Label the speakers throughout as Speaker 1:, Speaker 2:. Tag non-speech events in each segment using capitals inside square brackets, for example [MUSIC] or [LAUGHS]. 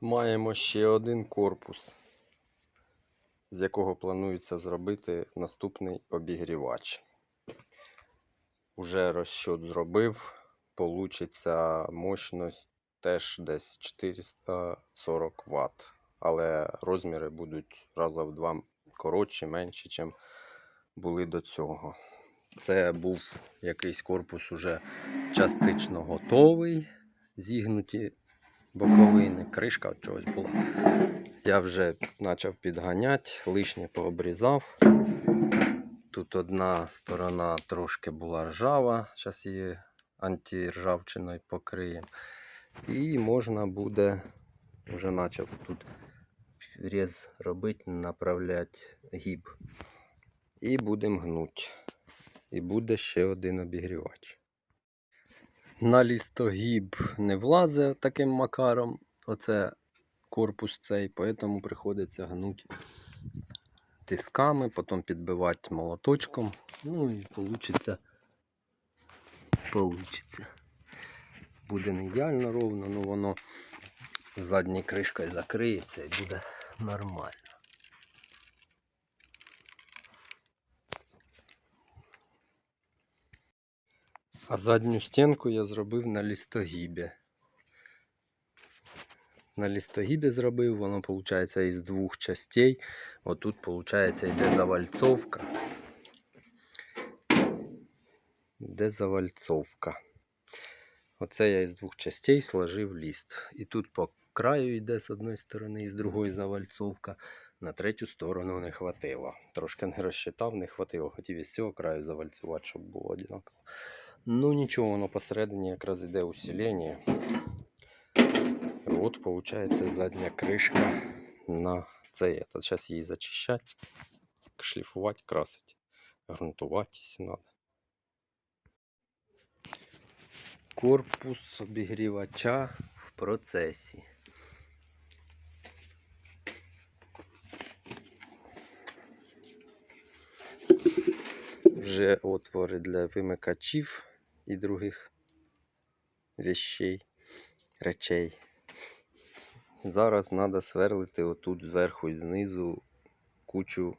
Speaker 1: Маємо ще один корпус, з якого планується зробити наступний обігрівач. Уже розчот зробив, получиться мощність теж десь 440 Вт. Але розміри будуть раза в два коротші, менші, ніж були до цього. Це був якийсь корпус уже частично готовий, зігнуті боковини, кришка от чогось була. Я вже почав підганяти, лишнє пообрізав. Тут одна сторона трошки була ржава, зараз її антиржавчиною покриємо. І можна буде, вже почав тут різ робити, направляти гіб. І будемо гнути. І буде ще один обігрівач. На лістогіб не влазить таким макаром. Оце корпус цей, тому приходиться гнути тисками, потім підбивати молоточком. Ну і получиться. Получиться. Буде не ідеально ровно, але воно задньою кришкою закриється і буде нормально. А задню стінку я зробив на лістогібі. На лістогібі зробив, воно виходить із двох частей. Отут, виходить, йде завальцовка. Йде завальцовка. Оце я із двох частей сложив ліст. І тут по краю йде з одної сторони, і з другої завальцовка. На третю сторону не хватило. Трошки не розчитав, не хватило. Хотів із цього краю завальцювати, щоб було однаково. Ну нічого, воно посередині якраз іде усилення. От, виходить, задня кришка на цей. Зараз її зачищати, шліфувати, красити, грунтувати, якщо треба. Корпус обігрівача в процесі. Вже отвори для вимикачів і других вещей, речей. Зараз треба сверлити отут зверху і знизу кучу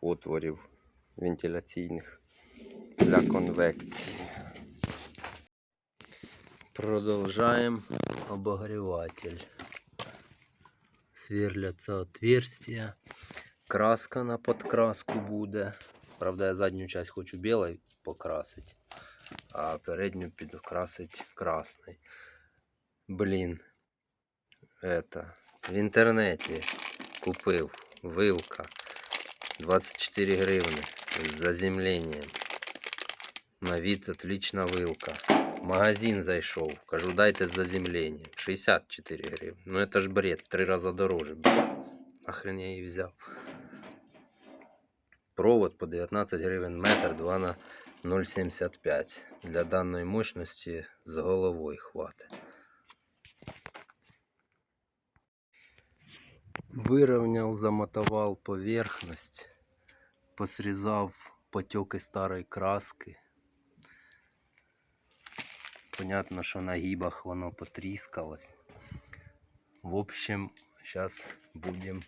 Speaker 1: отворів вентиляційних для конвекції. Продовжаємо обогріватель. Сверлятся отверстия. Краска на подкраску буде. Правда, я задню часть хочу білою покрасити, а передню підкрасити красною. Блін. Это. В інтернеті купив вилка 24 гривни з заземленням. На вид отлична вилка. Магазин зайшов. Кажу, дайте з заземленням. 64 гривни. Ну это ж бред, три рази дороже. Нахрен я її взяв. Провод по 19 гривень метр 2 на 0,75. Для даної мощності з головою хватить. Выровнял, замотовал поверхность, посрезав потеки старої краски. Понятно, що на гибах воно потріскалось. В общем, сейчас будем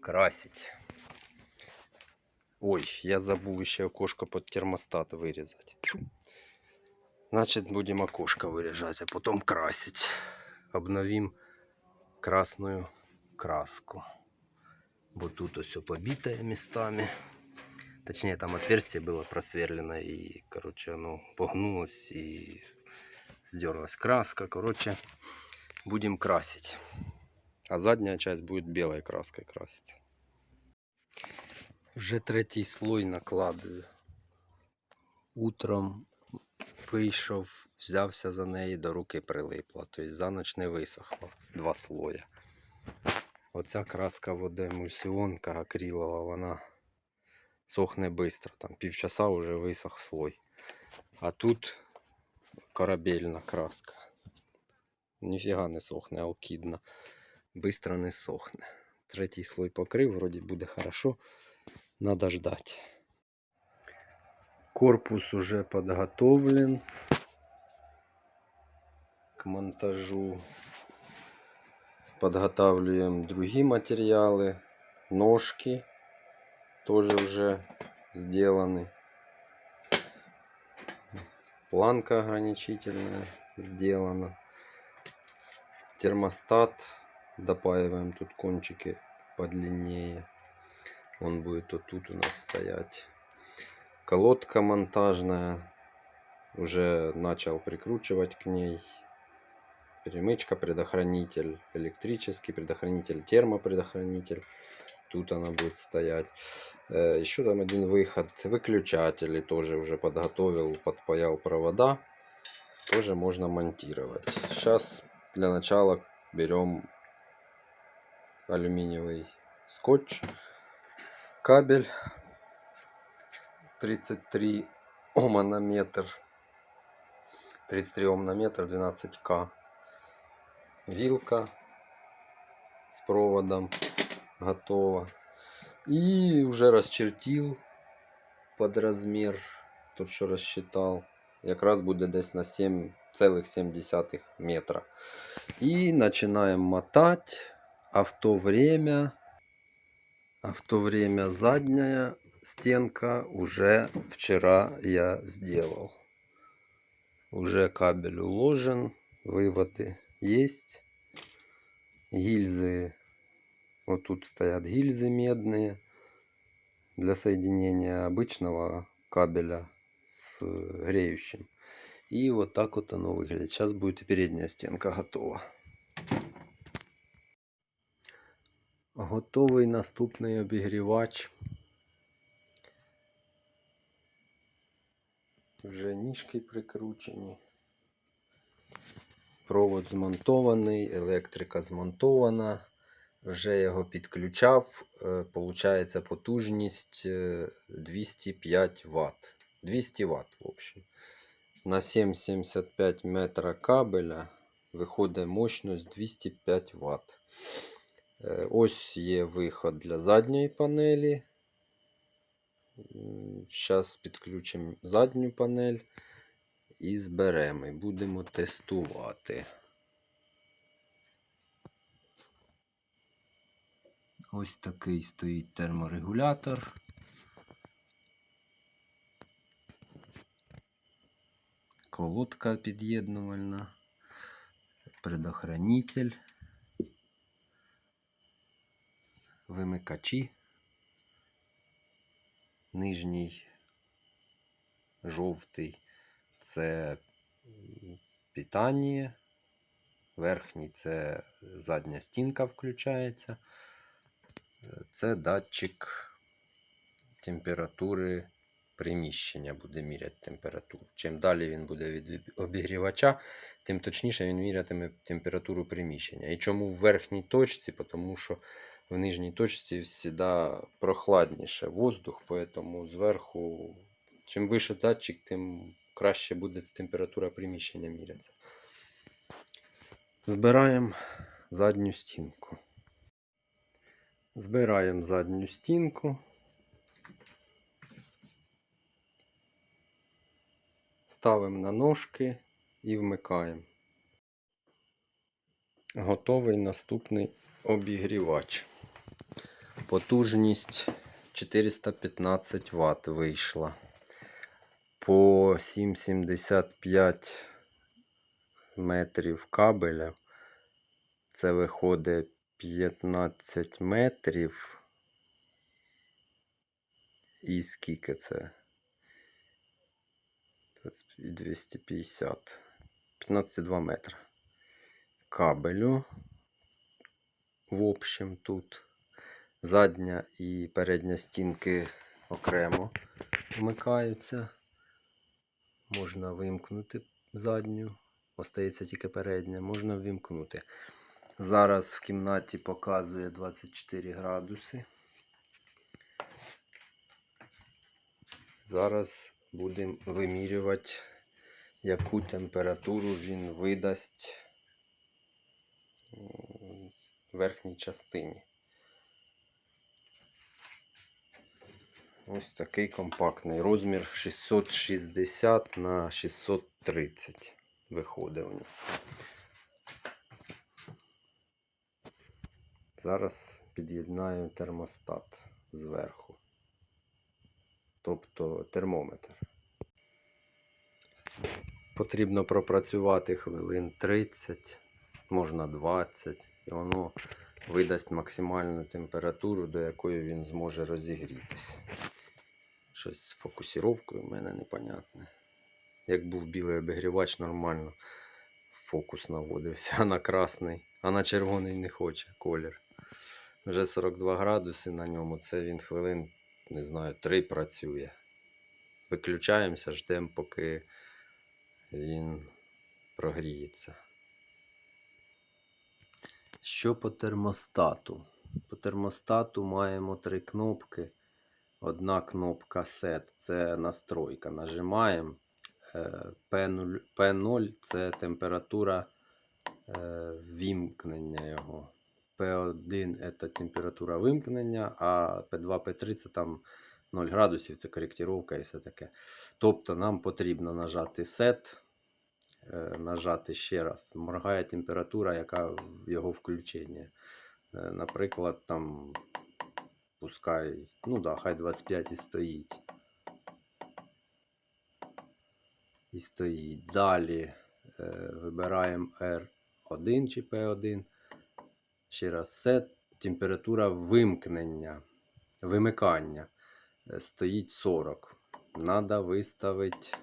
Speaker 1: красить. Ой, я забув ще окошко под термостат вирізати. Тьфу. Значить, будемо окошко вирізати, а потім красить. Обновим красную краску. Вот тут все побитое местами. Точнее, там отверстие было просверлено и, короче, оно погнулось и сдерлась краска. Короче, будем красить. А задняя часть будет белой краской красить. Вже третій слой накладую. Утром вийшов, взявся за неї, до руки прилипла. Тобто за ніч не висохло. Два слоя. Оця краска водоемульсіонка акрилова, вона сохне швидко. Там півчаса вже висох слой. А тут корабельна краска. Ніфіга не сохне, алкідна. Быстро не сохне. Третій слой покрив, вроді буде хорошо. Надо ждать. Корпус уже подготовлен к монтажу. Подготавливаем другие материалы. Ножки тоже уже сделаны. Планка ограничительная сделана. Термостат. Допаиваем тут кончики подлиннее. Он будет вот тут у нас стоять. Колодка монтажная. Уже начал прикручивать к ней. Перемычка, предохранитель электрический, предохранитель термопредохранитель. Тут она будет стоять. Э, Еще там один выход. Выключатели тоже уже подготовил, подпаял провода. Тоже можно монтировать. Сейчас для начала берем алюминиевый скотч, кабель 33 ома на метр, 33 ом на метр, 12к, вилка с проводом готова. И уже расчертил под размер, тот що розчитав, якраз буде десь на 7,7 метра. И начинаем мотать. А в то время, а в то время задняя стенка уже вчера я сделал. Уже кабель уложен, выводы есть. Гильзы, вот тут стоят гильзы медные для соединения обычного кабеля с греющим. И вот так вот оно выглядит. Сейчас будет и передняя стенка готова. Готовий наступний обігрівач. Вже ніжки прикручені. Провод змонтований, електрика змонтована. Вже його підключав. Е, Получається потужність е, 205 Вт. 200 Вт, в общем. На 7,75 метра кабеля виходить мощність 205 Вт. Е, Ось є виход для задньої панелі. Зараз підключимо задню панель і зберемо. І будемо тестувати. Ось такий стоїть терморегулятор. Колодка під'єднувальна, предохранитель. Вимикачі. Нижній жовтий це питання. Верхній це задня стінка включається. Це датчик температури приміщення буде міряти температуру. Чим далі він буде від обігрівача, тим точніше він мірятиме температуру приміщення. І чому в верхній точці? Тому що в нижній точці завжди прохладніше воздух, поэтому зверху, чим вище датчик, тим краще буде температура приміщення мірятися. Збираємо задню стінку. Збираємо задню стінку. Ставимо на ножки і вмикаємо. Готовий наступний обігрівач. Потужність 415 Вт вийшла. По 7,75 метрів кабеля. Це виходить 15 метрів. І скільки це? 250. 15,2 метра. Кабелю. В общем, тут задня і передня стінки окремо вмикаються. Можна вимкнути задню, остається тільки передня, можна вимкнути. Зараз в кімнаті показує 24 градуси. Зараз будемо вимірювати, яку температуру він видасть в верхній частині. Ось такий компактний розмір 660 на 630 виходить у нього. Зараз під'єднаю термостат зверху. Тобто термометр. Потрібно пропрацювати хвилин 30, можна 20, і воно видасть максимальну температуру, до якої він зможе розігрітись. Щось з фокусіровкою в мене непонятне. Як був білий обігрівач, нормально фокус наводився, [LAUGHS] а на красний, а на червоний не хоче колір. Вже 42 градуси на ньому, це він хвилин, не знаю, 3 працює. Виключаємося, ждемо, поки він прогріється. Що по термостату? По термостату маємо три кнопки. Одна кнопка SET це настройка. Нажимаємо. Е, P0, P0 це температура е, вімкнення його. P1 це температура вимкнення, а P2, P3 це там 0 градусів, це коректировка і все таке. Тобто нам потрібно нажати SET, е, нажати ще раз. Моргає температура, яка в його включення. Наприклад, там пускай, ну да, хай 25 і стоїть. І стоїть. Далі е, вибираємо R1 чи P1. Ще раз set. Температура вимкнення. Вимикання. Е, Стоїть 40. Надо виставити,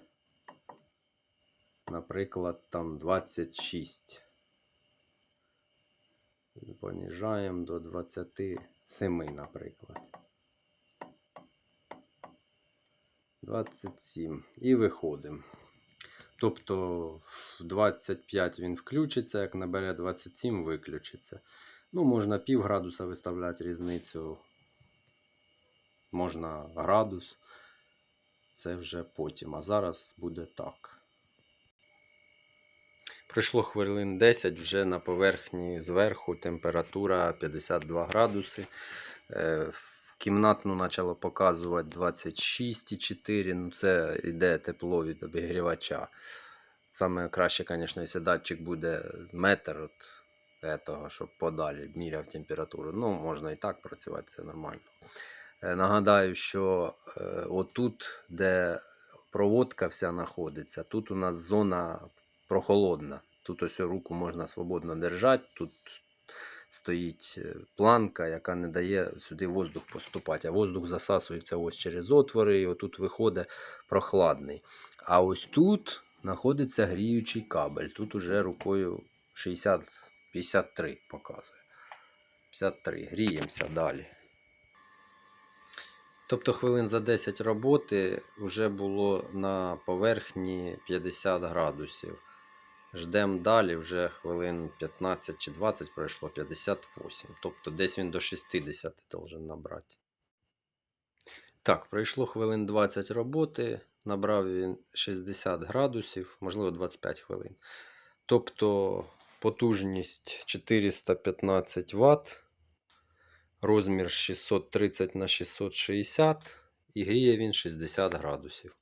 Speaker 1: наприклад, там 26. Поніжаємо до 27, наприклад. 27. І виходимо. Тобто в 25 він включиться, як набере 27, виключиться. Ну, можна пів градуса виставляти різницю. Можна градус. Це вже потім. А зараз буде так. Пройшло хвилин 10, вже на поверхні зверху температура 52 градуси. Е, В кімнатну почало показувати 26,4. Ну, це йде тепло від обігрівача. Саме краще, звісно, якщо датчик буде метр от этого, щоб подалі міряв температуру. Ну, можна і так працювати, це нормально. Е, Нагадаю, що е, отут, де проводка вся знаходиться, тут у нас зона прохолодна. Тут ось руку можна свободно держати. Тут стоїть е, планка, яка не дає сюди воздух поступати. А воздух засасується ось через отвори, і отут виходить прохладний. А ось тут знаходиться гріючий кабель. Тут уже рукою 60, 53 показує. 53. Гріємося далі. Тобто хвилин за 10 роботи вже було на поверхні 50 градусів. Ждемо далі, вже хвилин 15 чи 20 пройшло 58. Тобто десь він до 60 должен набрати. Так, пройшло хвилин 20 роботи. Набрав він 60 градусів, можливо 25 хвилин. Тобто потужність 415 Вт, розмір 630 на 660 і гріє він 60 градусів.